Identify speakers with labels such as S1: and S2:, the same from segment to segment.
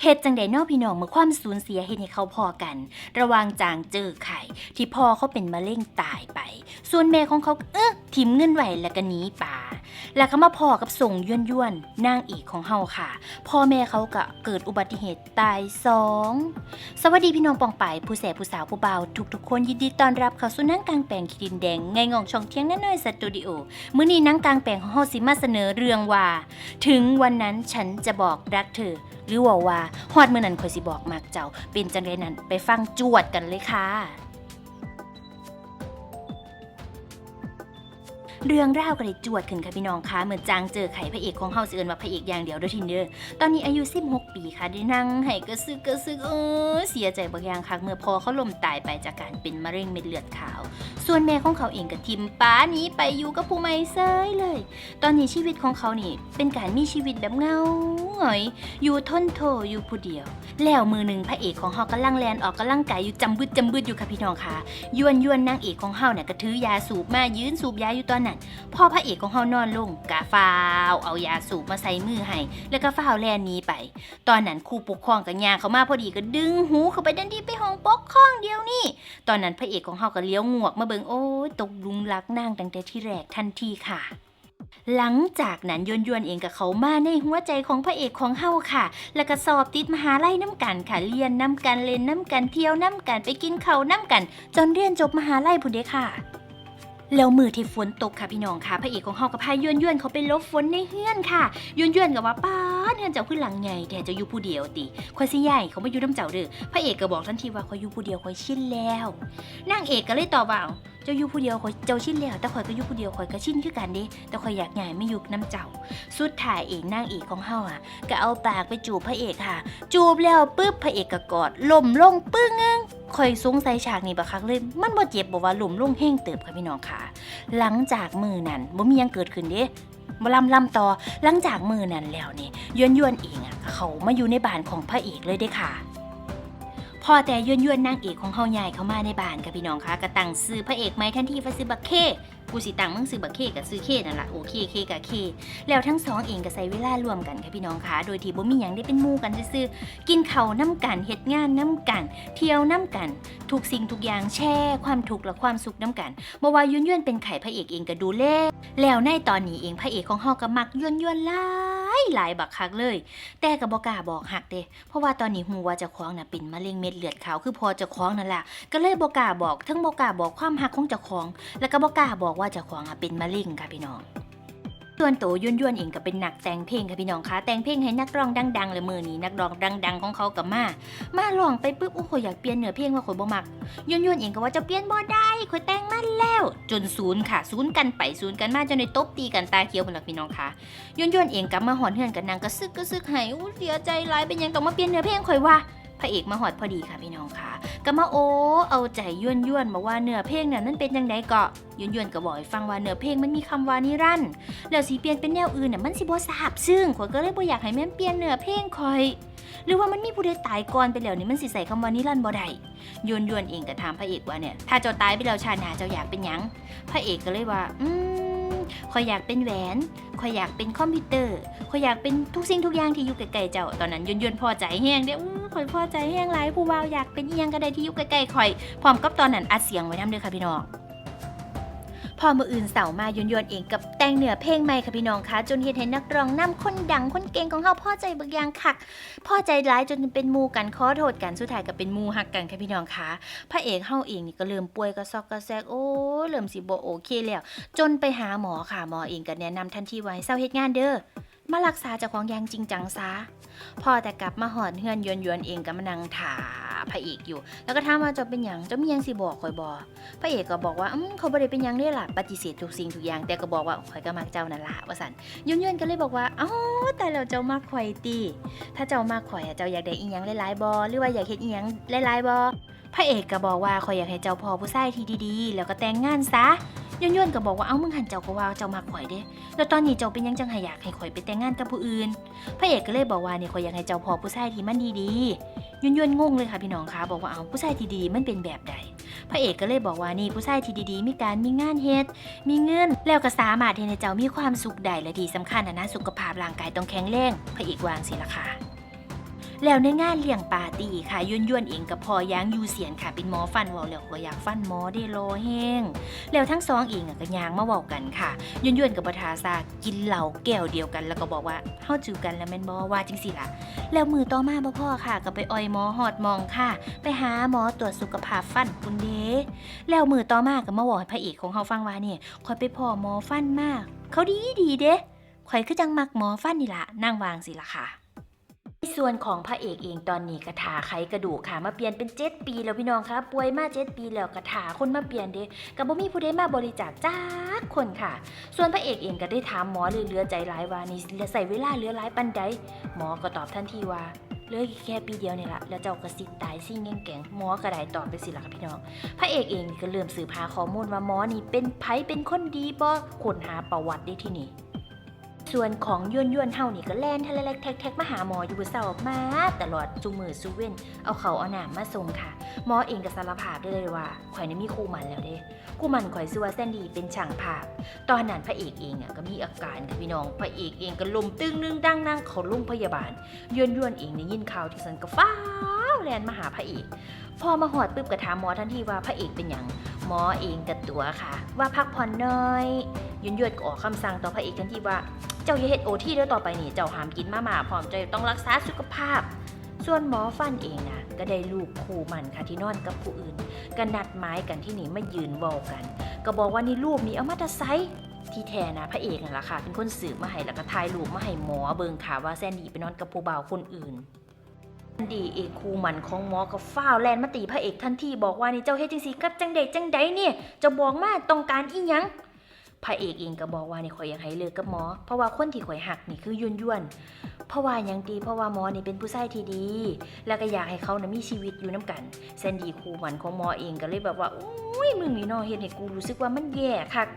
S1: เฮ็ดจังใดนอพี่น้องเมื่อความสูญเสียเฮ็ดให้เขาพอกัน ระวางจางเจอไข่ที่พ่อเขาเป็นมะเร็งตายไป ส่วนแม่ของเขาเอ๊ะทิมเงินไหวแล้วก็หนีป่า แล้วก็มาพอกับส่งย้วนย้วนนางเอกของเฮาค่ะ พ่อแม่เขาก็เกิดอุบัติเหตุตายสองสวัสดีพี่น้องปองไปผู้แสบผู้สาวผู้เบาทุกทุกๆคนยินดีต้อนรับเข้าสู่นั่งกลางแปลงขีดินแดงไงงองช่องเที่ยงน้อยสตูดิโอมื้อนี้นั่งกลางแปลงของเฮาสิมาเสนอเรื่องว่า ถึงวันนั้นฉันจะบอกรักเธอ รือว่าว่าฮอดมื้อนั้นข่อยสิบอกมักเจ้า เป็นจังไดนั้นไปฟังจวดกันเลยค่ะ เรื่องราวก็ได้จวดขึ้นค่ะพี่น้องคะเหมือนจางเจอไข่พระเอกของเฮาสิเอิ้นว่าพระเอกอย่างเดียวด้อทินเด้อตอนนี้อายุ 16 ปีค่ะได้นั่งให้กระซึกกระซึกเออเสียใจบางอย่างคักเมื่อพอเขาล้มตายไปจากการเป็นมะเร็งเม็ดเลือดขาว ส่วนแม่ของเขาเองก็ทิมป้านี้ไปอยู่กับผู้ใหม่เซยเลย ตอนนี้ชีวิตของเขานี่เป็นการมีชีวิตแบบเงาหงอย อยู่ทนโทอยู่ผู้เดียว แล้วมือหนึ่งพระเอกของเฮากำลังแลนออกกำลังกายอยู่จำบึดจำบึดอยู่ค่ะพี่น้องค่ะยวนยวนนางเอกของเฮาเนี่ยก็ถือยาสูบมายืนสูบยาอยู่ตอนนั้นพอพระเอกของเฮานอนลงกะฟ้าว เอายาสูบมาใส่มือให้แล้วก็ฟ้าวแลนนี้ไป ตอนนั้นครูปกครองกับยาเขามาพอดีก็ดึงหูเข้าไปดันทีไปห้องปกครองเดียวนี่ตอนนั้นพระเอกของเฮาก็เลี้ยวงวกมาเบิงโอ้ยตกลุมรักนางตั้งแต่ที่แรกทันทีค่ะหลังจากนั้นยวนยวนเองกับเขามาในหัวใจของพระเอกของเฮาค่ะ แล้วก็สอบติดมหาลัยน้ำกันค่ะ เรียนน้ำกันเล่นน้ำกันเที่ยวน้ำกันไปกินเขาน้ำกัน จนเรียนจบมหาลัยพุ่นเด้ค่ะ แล้วมือที่ฝนตกค่ะพี่น้องค่ะพระเอกของเฮากับพายวนยวนๆเขาไปลบฝนในเฮือนค่ะยวนยวนๆกับว่าป้าเฮือนเจ้าขึ้นหลังใหญ่แต่เจะอยู่ผู้เดียวติคอยสิใหญ่เขาไม่อยู่น้ำเจ้าเด้อพระเอกก็บอกทันทีว่าคอยอยู่ผู้เดียวคอยชินแล้วนางเอกก็เลยตอบว่าเจ้าอยู่ผู้เดียวคอยเจ้าชินแล้วแต่คอยก็อยู่ผู้เดียวคอยก็ชินคือกันเด้แต่คอยอยากใหญ่ไม่อยู่น้ำเจ้า สุดท้ายเองนางเอกของเฮาอะ ก็เอาปากไปจูบพระเอกค่ะ จูบแล้วปุ๊บพระเอกก็กอดล่มลงปึ้งนึง คอยสงสัยฉากนี้บักคักเลย มันบ่เจ็บบ่ว่าหลุมลงเฮงเติบค่ะพี่น้องค่ะ หลังจากมือนั้นบ่มียังเกิดขึ้นเด้มาลำลำต่อหลังจากมือนั้นแล้วนี่ยวนยวนเองอะเขามาอยู่ในบ้านของพระเอกเลยเด้ค่ะพอแต่ยวนยวนนางเอกของเฮาใหญ่เข้ามาในบ้านค่ะพี่น้องคะก็ตั้งซื้อพระเอกไหมทันทีฟาซื้อบักเค กูสิตังมึงซื้อบักเคกับซื้อเคนั่นละโอเคเคกับเค แล้วทั้งสองเองก็ใช้เวลารวมกันค่ะพี่น้องคะโดยที่บ่มีหยังได้เป็นมู่กันซื่อๆกินเขาน้ำกันเฮ็ดงานน้ำกัน เที่ยวน้ำกันทุกสิ่งทุกอย่างแช่ความทุกข์และความสุขน้ำกันบ่ว่ายุ่นย่นเป็นไข่พระเอกเองก็ดูแลแล้วในตอนนี้เองพระเอกของเฮาก็มักยุ่นยุ่นหลายหลายบักคักเลย แต่ก็บ่กล้าบอกหักเด้เพราะว่าตอนนี้ฮู้ว่าเจ้าของน่ะเป็นมะเร็งเม็ดเลือดขาวคือพอเจ้าของนั่นล่ะก็เลยบ่กล้าบอกทั้งบ่กล้าบอกความหักของเจ้าของ แล้วก็บ่กล้าบอกว่าเจ้าของเป็นมะเร็งค่ะพี่น้อง ส่วนโตยวนยวนเองก็เป็นนักแต่งเพลงค่ะพี่น้องคะแต่งเพลงให้นักร้องดังๆเลยมือนี้นักร้องดัง ๆ ของเขากับมา มาร้องไปปุ๊บโอ้โหอยากเปลี่ยนเนื้อเพลงว่าข่อยบ่มักยวนยวนเองก็ว่าจะเปลี่ยนบ่ได้ข่อยแต่งมันแล้ว จนศูนย์ค่ะศูนย์กันไปศูนย์กันมาจนได้ตบตีกันตาเขียวพุ่นล่ะพี่น้องคะยวนยวนเองกลับมาหอนเฮือนกันนางก็ซึกก็ซึกให้อู้เสียใจหลายเป็นยังต้องมาเปลี่ยนเนื้อเพลงข่อยว่า พระเอกมาหอดพอดีค่ะพี่น้องค่ะก็มาโอ้เอาใจยวนยวนมาว่าเนื้อเพลงน่ะมันเป็นยังไงเกาะยวนยวนก็บอกให้ฟังว่าเนื้อเพลงมันมีคำว่านิรันด์แล้วสิเปลี่ยนเป็นแนวอื่นน่ะมันสิบ่ทราบซึ่งข่อยก็เลยบ่อยากให้แม่นเปลี่ยนเนื้อเพลงข่อย หรือว่ามันมีผู้ใดตายก่อนไปแล้วนี่มันสิใส่คำว่านิรันด์บ่ได้ยวนยวนเองก็ถามพระเอกว่าเนี่ยถ้าเจ้าตายไปแล้วชาติหน้าเจ้าอยากเป็นหยังพระเอกก็เลยว่า อืม ข่อยอยากเป็นแหวนข่อยอยากเป็นคอมพิวเตอร์ข่อยอยากเป็นทุกสิ่งทุกอย่างที่อยู่ไกลๆเจ้าตอนนั้นยวนยนๆพอใจแห้งเด้ออู้ข่อยพอใจแห้งหลายผู้ว่าอยากเป็นอีหยังก็ได้ที่อยู่ไกลๆข่อยพร้อมกับตอนนั้นอัดเสียงไว้นำเด้อค่ะพี่น้อง พอมืออื่นเสาร์มายวนยวนๆเองกับแต่งเหนือเพลงใหม่ค่ะพี่น้องคะจนเห็นเห็นนักร้องนำคนดังคนเก่งของเขาพ่อใจบางอย่างคักพ่อใจร้ายจนเป็นมูกันขอโทษกันสุดท้ายก็เป็นมูหักกันค่ะพี่น้องคะพระเอกเฮาเองนี่ก็เริ่มป่วยกระซอกกระแซกโอ้เริ่มสิบ่โอเคแล้วจนไปหาหมอค่ะหมอเองก็แนะนำทันทีไว้เศร้าเหตุงานเด้อ มารักษาเจ้าของอย่างจริงจังซะพอแต่กลับมาหอดเฮือนยวนยวนเองก็มานังถาพระเอกอยู่ แล้วก็ถามว่าเจะเป็นหยังเจะมียังสิบอกข่อยบ่พระเอกก็บอกว่าอืมเขาบ่ได้เป็นหยังเด้ล่ะปฏิเสธทุกสิ่งทุกอย่าง แต่ก็บอกว่าข่อยก็มักเจ้านั่นล่ะว่าซั่นยุ่นยวนก็เลยบอกว่าอ๋อแต่แล้วเจ้ามักข่อยติถ้าเจ้ามักข่อยอะเจ้าอยากได้อีหยังหลายๆบ่หรือว่าอยากเฮ็ดอีหยังหลายๆบ่พระเอกก็บอกว่าข่อยอยากให้เจ้าพอผู้ชายที่ดีๆ แล้วก็แต่งงานซะ ยุ่นยวนๆก็บอกว่าเอ้ามึงหันเจ้าก็ว่าเจ้ามักข่อยเด้ แล้วตอนนี้เจ้าเป็นยังจังห้อยากให้ข่อยไปแต่งงานกับผู้อื่น พระเอกก็เลยบอกว่าเนี่ยข่อยอยากให้เจ้าพอผู้ชายที่มันดีๆยุ่นยวนๆงงเลยค่ะพี่น้องคะบอกว่าเอาผู้ชายที่ดีๆมันเป็นแบบใด พระเอกก็เลยบอกว่านี่ผู้ชายที่ดีๆ มีการมีงานเฮ็ด มีเงิน แล้วก็สามารถให้ในเจ้ามีความสุขได้และที่สำคัญนะนะสุขภาพร่างกายต้องแข็งแรง พระเอกวางสิละค่ะ แล้วในงานเลี้ยงปาร์ตี้ค่ะยวนยวนเองกับพอยางอยูเสียนค่ะเป็นหมอฟันเว่าแล้วก็อยากฟันหมอได้รอแห้งแล้วทั้งสองเองก็ยางมาเว้ากันค่ะยวนยวนกับประทาซากินเหล้าแก้วเดียวกัน แล้วก็บอกว่าเฮาจูกันแล้วแม่นบ่ว่าจังซี่ล่ะ แล้วมือต่อมาบ่พ่อค่ะ ก็ไปอ่อยหมอหอดมองค่ะ ไปหาหมอตรวจสุขภาพฟันคุณเด้แล้วมือต่อมาก็มาบอกให้พระเอกของเฮาฟังว่านี่คอยไปพ่อหมอฟันมาก เขาดีดีเด้ข่อยคือจังมักหมอฟันนี่ล่ะนั่งวางสิล่ะค่ะ ส่วนของพระเอกเองตอนนี้กระถาไขกระดูกค่ะมาเปลี่ยนเป็นเจ็ดปีแล้วพี่น้องคะป่วยมาเจ็ดปีแล้วกระถาคนมาเปลี่ยนเด้กับบ่มีผู้ใดมาบริจาคจ้าคนค่ะ ส่วนพระเอกเองก็ได้ถามหมอเลยเลือใจร้ายว่านี่ใส่เวลาเลือหลายปันใดหมอก็ตอบทันทีว่าเลือแค่ปีเดียวนี่ละแล้วเจ้าก็สิตายซิ่งแก่งๆหมอก็ได้ตอบไปสิละค่ะพี่น้อง พระเอกเองก็เริ่มสืบหาข้อมูลว่าหมอนี่เป็นไผเป็นคนดีบ่คนหาประวัติได้ที่นี่ ส่วนของยวนยวนเฮานี่ก็แล่นทะเลเล็กแท็กมาหาหมออยู่เสามาตลอดจูมือซูเว้นเอาเขาเอาหนามมาส่งค่ะ หมอเองก็สารภาพได้เลยว่าข่อยนี่มีครูหมันแล้วเด้ครูหมันข่อยชื่อว่าแซนดี้เป็นช่างภาพ ตอนนั้นพระเอกเองอะก็มีอาการค่ะพี่น้องพระเอกเองก็ลมตึงนึงดังนั่งเขาโรงพยาบาลยวนยวนเองได้ยินข่าวที่สันก็ฟ้า แลนมาหาพระเอก พอมาหอดปุ๊บก็ถามหมอทันทีว่าพระเอกเป็นหยังหมอเองกับตัวค่ะ ว่าพักผ่อนน้อยยวนยวนๆก็ออกคำสั่งต่อพระเอกทันทีว่า เจ้าอย่าเฮ็ดโอที่เด้อต่อไปนี่เจ้าหามกินมามาพร้อมเจ้าต้องรักษาสุขภาพ ส่วนหมอฟันเองนะก็ได้ลูกคู่มันค่ะที่นอนกับผู้อื่นก็นัดหมายกันที่นี่มายืนเว้ากัน ก็บอกว่านี่รูปนี้เอามาตะไซที่แท้นะพระเอกนั่นแหละค่ะเป็นคนสืบมาให้แล้วก็ถ่ายรูปมาให้หมอเบิงค่ะว่าแซนดี้ไปนอนกับผู้บ่าวคนอื่น ดี้เอกคูหมันของหมอก็ฟ้าวแลนมาตีพระเอกทันทีบอกว่านี่เจ้าเฮ็ดจังซี่กับจังใดจังใดเนี่ยจะบอกมาต้องการอีหยังพระเอกเองก็บอกว่านี่ข่อยอยากให้เลิกกับหมอ เพราะว่าคนที่ข่อยหักนี่คือยุนยวนเพราะว่ายังดีเพราะว่าหมอนี่เป็นผู้ชายที่ดี แล้วก็อยากให้เขานะมีชีวิตอยู่น้ำกันแซนดี้คูหมันของหมอเองก็เลยแบบว่าอุ้ยมึงนี่นาะเฮ็ดให้กูรู้สึกว่ามันแย่คัก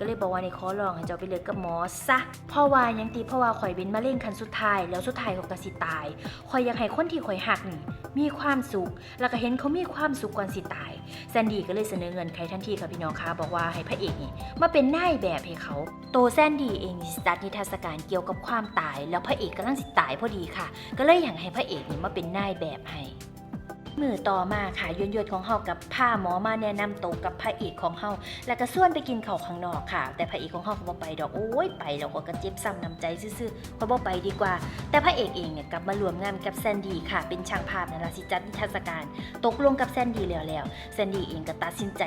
S1: ก็เลยบอกว่าในขอรองให้เจ้าไปเลิกกับหมอซะเพราะว่ายังดีเพราะว่าข่อยเป็นมะเร็งขั้นสุดท้าย แล้วสุดท้ายเขาก็สิตายข่อยอยากให้คนที่ข่อยหักนี่มีความสุข แล้วก็เห็นเขามีความสุขก่อนสิตายแซนดี้ก็เลยเสนอเงินไขทันทีค่ะพี่น้องคะบอกว่าให้พระเอกนี่มาเป็นนายแบบให้เขาโตแซนดี้เองนี่สตาร์ทนิทรรศการเกี่ยวกับความตาย แล้วพระเอกกำลังสิตายพอดีค่ะ ก็เลยอยากให้พระเอกนี่มาเป็นนายแบบให้ มือต่อมาค่ะยนยนของเฮากับผ้าหมอมาแนะนำโตวกับพระเอกของเฮาแล้วก็ส่วนไปกินข้าวข้างนอกค่ะ แต่พระเอกของเฮาก็บ่ไปดอกโอ้ยไปแล้วก็กระเจ็บซ้ำน้ำใจซื่อๆก็บ่ไปดีกว่า แต่พระเอกเองเนี่ยกลับมารวมงานกับแซนดี้ค่ะ เป็นช่างภาพในราชิจัดนิทรรศการ ตกลงกับแซนดี้แล้วแล้วแซนดี้เองก็ตัดสินใจ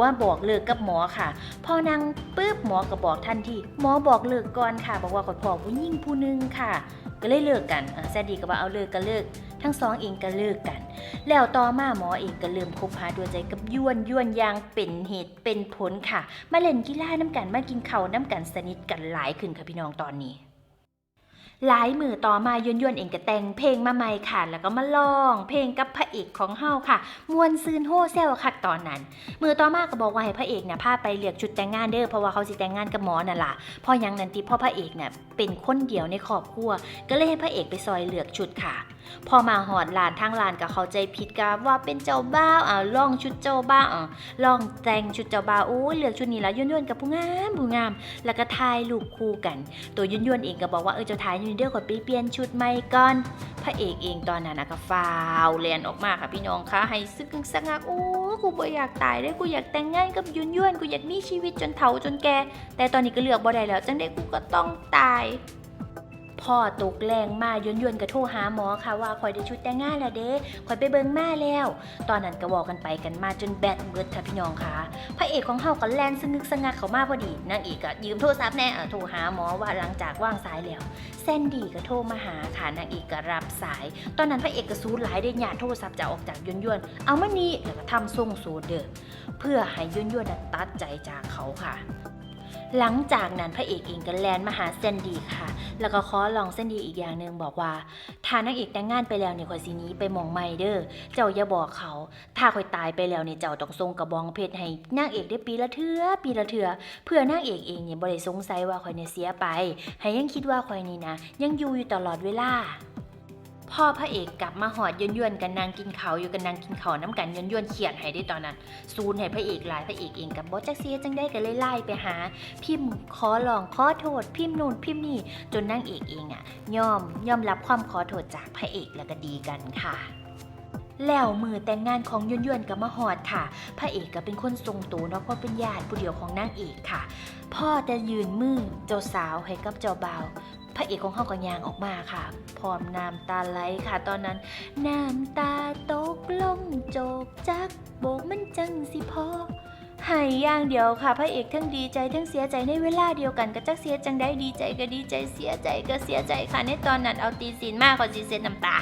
S1: ว่าบอกเลิกกับหมอค่ะ พอนางปุ๊บหมอก็บอกทันทีหมอบอกเลิกก่อนค่ะ บอกว่าขอพอผู้หญิงผู้หนึงค่ะ ก็เลยเลิกกันแซนดี้ก็ว่าเอาเลิกก็เลิก ทั้งสองเองก็เลิกกัน แล้วต่อมาหมอเองก็เริ่มคบหาดูใจกับยวนยวนยางเป็นเหตุเป็นผลค่ะ มาเล่นกีฬาน้ำกันมากินข้าวน้ำกันสนิทกันหลายขึ้นค่ะพี่น้องตอนนี้หลายมือต่อมายวนยวนเองก็แต่งเพลงมาใหม่ค่ะ แล้วก็มาร้อง เพลงกับพระเอกของเฮาค่ะ มวนซืนโฮเซลคักตอนนั้น มือต่อมาก็บอกว่าให้พระเอกเนี่ยพาไปเลือกชุดแต่งงานเด้อเพราะว่าเขาสิแต่งงานกับหมอนั่นล่ะพอยังนั้นติพราะพระเอกเนี่ยเป็นคนเดียวในครอบครัว ก็เลยให้พระเอกไปซอยเลือกชุดค่ะ พอมาหอดลานทางลานก็เข้าใจผิดกับว่าเป็นเจ้าบ่าวอ่าล่องชุดเจ้าบ่าวอ่าล่องแต่งชุดเจ้าบ่าวโอ้ยเลือกชุดนี้แล้วย่นๆกับผู้งามผู้งาม แล้วก็ถ่ายรูปคู่กัน ตัวย่นๆเองก็บอกว่าเออเจ้าถ่ายยู่นเด้อขอไปเปลี่ยนชุดใหม่ก่อนพระเอกเองตอนนั้นก็ฟาวแลนออกมาค่ะพี่น้องคะให้ซึกงสงักโอ้กูบ่อยากตายเลยกูอยากแต่งงานกับยุนยวนๆกูอยากมีชีวิตจนเฒ่าจนแก่แต่ตอนนี้ก็เลือกบ่ได้แล้วจังได้กูก็ต้องตาย พ่อตกแรงมายวนยวนๆก็โทรหาหมอค่ะว่าคอยได้ชุดแต่งงานแล้วเด้คอยไปเบิ่งมาแล้ว ตอนนั้นก็บอกกันไปกันมาจนแบตเบิดค่ะพี่น้องค่ะ พระเอกของเฮาก็แลนสนึกสงักเขามาพอดีนางเอกก็ยืมโทรศัพท์แน่อะโทรหาหมอว่าหลังจากว่างสายแล้วแซนดี้ก็โทรมาหาค่ะนางเอกก็รับสาย ตอนนั้นพระเอกก็สูดหลายได้หยาดโทรศัพท์จะออกจากยวนยวนเอามานี่แล้วก็ทำทรงโซเดอร์เพื่อให้ยวนยวนๆน่ะตัดใจจากเขาค่ะ หลังจากนั้นพระเอกเองก็แลนมาหาแซนดี้ค่ะ แล้วก็ขอลองแซนดี้อีกอย่างหนึ่งบอกว่าถ้านางเอกแต่งงานไปแล้วเนี่ยข่อยสิหนี้ไปมองไม่เด้อเจ้าอย่าบอกเขา ถ้าข่อยตายไปแล้วเนี่ยเจ้าต้องส่งกระบองเพชรให้นางเอกได้ปีละเทือปีละเทือเพื่อนางเอกเองเนี่ยบ่ได้สงสัยว่าข่อยเนี่ยเสียไป ให้ยังคิดว่าข่อยนี่นะ ยังอยู่อยู่ตลอดเวลา พ่อพระเอกกลับมาหอดยวนๆกันนางกินเขาอยู่กันนางกินเขาน้ำกันยวนๆเขียนให้ได้ตอนนั้น ซูนให้พระเอกหลายพระเอกเองกับบอสจักเสียจังได้กันไล่ๆไปหา พิมพ์ขอลองขอโทษ พิมพ์นู่นพิมพ์นี่จนนางเอกเองอะยอมยอมรับความขอโทษจากพระเอกแล้วก็ดีกันค่ะแล้วมือแต่งงานของยวนๆกับมาหอดค่ะ พระเอกก็เป็นคนทรงตัวเนาะเพราะเป็นญาติผู้เดียวของนางเอกค่ะ พ่อจะยืนมือเจ้าสาวให้กับเจ้าบ่าว ระเอกของเขาก็ยางออกมาค่ะ พร้อมน้ำตาไหลค่ะ ตอนนั้นน้ำตาตกลงโจกจักโบกมันจังสิพอใหายอย่างเดียวค่ะพระเอกทั้งดีใจทั้งเสียใจในเวลาเดียวกันก็จักเสียจังได้ดีใจก็ดีใจเสียใจก็เสียใจค่ะในตอนนั้นเอาตีสินมากขอจีเซนน้ำตา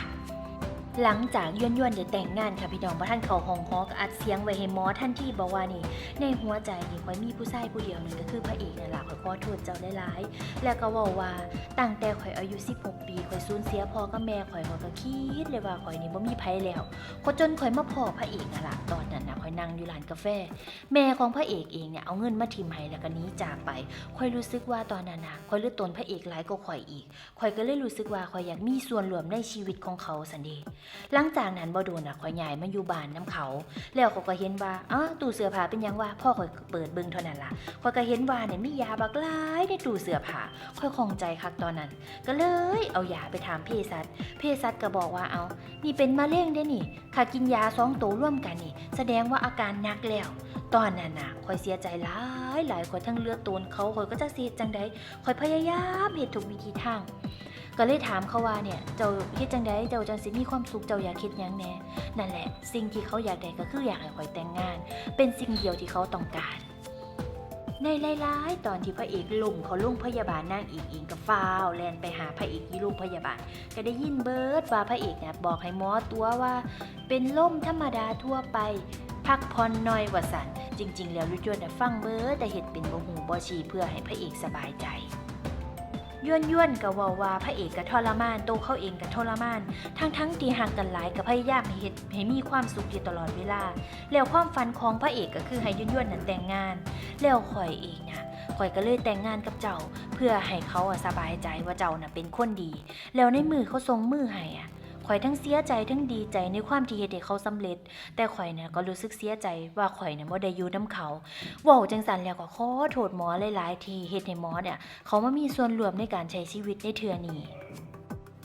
S1: หลังจากย้อนย้อนๆได้แต่งงานค่ะพี่น้องพระท่านเขาห้องฮอกอัดเสียงไว้ให้หมอท่านที่บอกว่านี่ ในหัวใจนี่ข่อยมีผู้ชายผู้เดียวนั่นก็คือพระเอกนั่นแหละข่อยขอโทษเจ้าหลายๆแล้วก็ว่าว่าตั้งแต่ข่อยอายุ 16 ปีข่อยสูญเสียพ่อกับแม่ข่อยข่อยก็คิดเลยว่าข่อยนี่บ่มีไผแล้วก็จนข่อยมาพอพระเอกนั่นล่ะตอนนั้นน่ะข่อยนั่งอยู่ร้านกาแฟ แม่ของพระเอกเองเนี่ยเอาเงินมาทิมให้แล้วก็หนี้จากไปข่อยรู้สึกว่าตอนนั้นน่ะข่อยเลือดตนพระเอกหลายก็ข่อยอีกข่อยก็เลยรู้สึกว่าข่อยอยากมีส่วนร่วมในชีวิตของเขาสันเดหลังจากนั้นบ่โดนอะข่อยย้ายมาอยู่บ้านน้ำเขา แล้วเขาก็เห็นว่าอ๋อตู้เสื้อผ้าเป็นยังวะพ่อข่อยเปิดเบิ่งเท่านั้นล่ะข่อยก็เห็นว่าเนี่ยมียาบักหลายในตู้เสื้อผ้าข่อยคงใจคักตอนนั้น ก็เลยเอายาไปถามเภสัชเภสัชก็บอกว่าเอานี่เป็นมะเร็งได้นี่ถ้ากินยาสองตัวร่วมกันนี่ แสดงว่าอาการหนักแล้วตอนนั้นน่ะข่อยเสียใจหลายหลายข่อยทั้งเลือดตูนเขาข่อยก็จะเสียจังใดข่อยพยายามเฮ็ดทุกวิธีทาง ก็เลยถามเขาว่าเนี่ยเจ้าเฮ็ดจังไดเจ้าจังสิมีความสุขเจ้าอยากเฮ็ดยังแน่นั่นแหละ สิ่งที่เขาอยากได้ก็คืออยากให้ข่อยแต่งงาน เป็นสิ่งเดียวที่เขาต้องการในหลายๆตอนที่พระเอกลุงเขาลุงพยาบาลนางเอกเองก็ฟ้าวแลนไปหาพระเอกที่โรงพยาบาล ก็ได้ยินเบิร์ดว่าพระเอกเนี่ยบอกให้หมอตัวว่า เป็นล่มธรรมดาทั่วไป พักผ่อนน่อยว่าสันจริง ๆ แล้วลุจวนฟังเบิร์ดแต่เห็ดเป็นบ่หูบ่ชีเพื่อให้พระเอกสบายใจ ย้วนย้วนกับว่าว่าพระเอกกับทรมานโตเขาเองกับทรมาน ทั้งทั้งที่ห่างกันหลายก็พยายามให้เฮ็ดให้มีความสุขอยู่ตลอดเวลา แล้วความฝันของพระเอกก็คือให้ย้วนย้วนนั้นแต่งงาน แล้วข่อยเองนะข่อยก็เลยแต่งงานกับเจ้า เพื่อให้เขาสบายใจว่าเจ้าน่ะเป็นคนดี แล้วในมือเขาทรงมือให้อะ ข่อยทั้งเสียใจทั้งดีใจในความที่เฮ็ดให้เขาสำเร็จ แต่ข่อยเนี่ยก็รู้สึกเสียใจว่าข่อยเนี่ยบ่ได้อยู่นํเขาเว้าจังสันแล้วก็ขอโทษหมอหลายๆ ที่เฮ็ดให้หมอเนี่ยเขามามีส่วนร่วมในการใช้ชีวิตในเทือนี้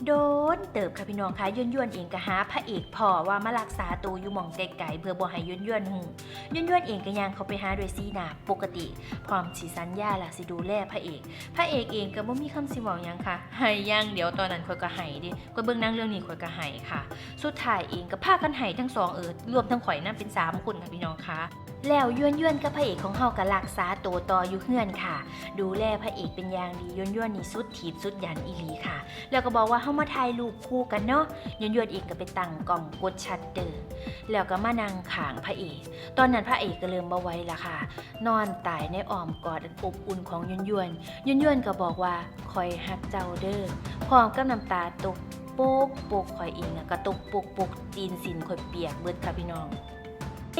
S1: โดนเติบค่ะพี่น้องคะย้อนย้วนเองก็หาพระเอกพ่อว่ามารักษาตัวอยู่มองไกลๆเพื่อบ่ให้ย้อนย้วนหูย้อนย้วนเองก็ยังเขาไปหาโดวยสีหนาปกติ พร้อมสิสัญญาล่ะสิดูแลพระเอก พระเอกเองก็บ่มีคำสิเว้าหยังค่ะให้ย่างเดี๋ยวตอนนั้นข่อยก็ให้ดิข่อยเบิ่งนังเรื่องนี้ข่อยก็ให้ค่ะ สุดท้ายเองก็พากันให้ทั้งสองเอิดรวมทั้งข่อยนั่นเป็นสามคนค่ะพี่น้องคะแล้วย้อนย้วนกับพระเอกของเฮาก็รักษาตัวต่ออยู่เฮือนค่ะ ดูแลพระเอกเป็นอย่างดีย้อนย้วนนี่สุดถีบสุดยันอีหลีค่ะ แล้วก็บอกว่าเฮามาถ่ายรูปคู่กันเนาะย้อนย้วนเองก็ไปตั้งกล้องกดชัตเตอร์แล้วก็มานั่งขางพระเอก ตอนนั้นพระเอกก็เริ่มบ่ไหวละค่ะ นอนตายในอ้อมกอดอันอบอุ่นของย้อนย้วนย้อนย้วนก็บอกว่าคอยฮักเจ้าเด้อพร้อมกับน้ำตาตกโป๊กโปกข่อยเองอะก็ตกปกปกตีนสินข่อยเปียกเบิดค่ะพี่น้อง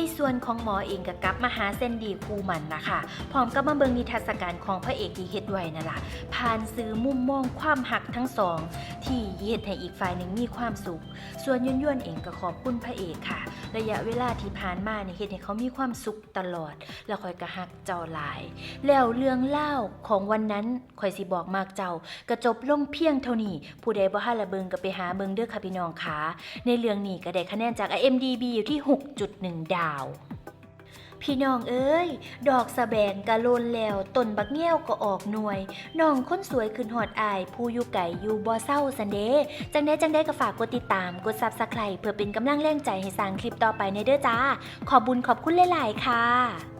S1: ในส่วนของหมอเองก็กลับมหาเส้นดีคูมันนะคะพร้อมกับมาเบิงนิทรรศการของพระเอกที่เฮ็ดไว้นั่นล่ะผ่านซื้อมุมมองความหักทั้งสอง ที่เฮ็ดให้อีกฝ่ายหนึ่งมีความสุข ส่วนย้อนยวนๆเองก็ขอบคุณพระเอกค่ะ ระยะเวลาที่ผ่านมาเนี่ยเฮ็ดให้เขามีความสุขตลอด แล้วคอยกระหักเจ้าหลาย แล้วเรื่องเล่าของวันนั้นคอยสิบอกมากเจ้าก็จบลงเพียงเท่านี้ ผู้ใดบ่ฮั่นละเบิงก็ไปหาเบิงเด้อค่ะพี่น้องค่ะในเรื่องนี้ก็ได้คะแนนจาก IMDB อยู่ที่ 6.1 ดาวพี่น้องเอ้ย ดอกสะแบงกะโลนแล้วต้นบักเงี้ยวก็ออกหน่วย น้องคนสวยขึ้นหอดอาย ผู้อยู่ไก่อยู่บ่เศร้าสันเดจังได้จังได้ก็ฝากกดติดตาม กดซับสไครต์เพื่อเป็นกำลังแรงใจให้สร้างคลิปต่อไปในเด้อจ้า ขอบบุญขอบคุณหลาย ๆ ค่ะ